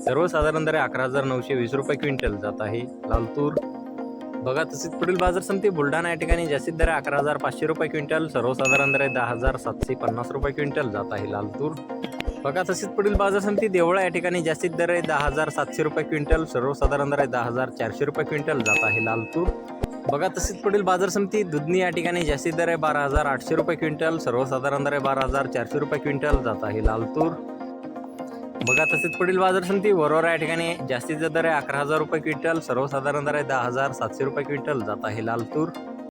सर्वसाधारण दर आहे अकरा हजार नऊशे वीस रुपये क्विंटल जात आहे. लालतूर. बघा तसेच पुढील बाजार समिती बुलढाणा या ठिकाणी जास्तीत दर अकरा हजार पाचशे रुपये क्विंटल सर्वसाधारण दर आहे दहा हजार सातशे पन्नास रुपये क्विंटल जात आहे लालतूर. बघा तसेच पुढील बाजार समिती देवळा या ठिकाणी जास्तीत दर आहे दहा हजार सातशे रुपये क्विंटल सर्वसाधारण दर आहे दहा हजार चारशे रुपये क्विंटल जात आहे लालतूर. बघा तसेच पुढील बाजार समिती दुधनी या ठिकाणी जास्तीत दर आहे बारा हजार आठशे रुपये क्विंटल सर्वसाधारण दर आहे बारा हजार चारशे रुपये क्विंटल जात आहे लालतूर. बघा तसेच पुढील बाजार समिती वरोरा या ठिकाणी जास्तीचा दर आहे अकरा हजार रुपये क्विंटल सर्वसाधारण दर आहे दहा हजार सातशे रुपये क्विंटल. जात आहे लाल तूर.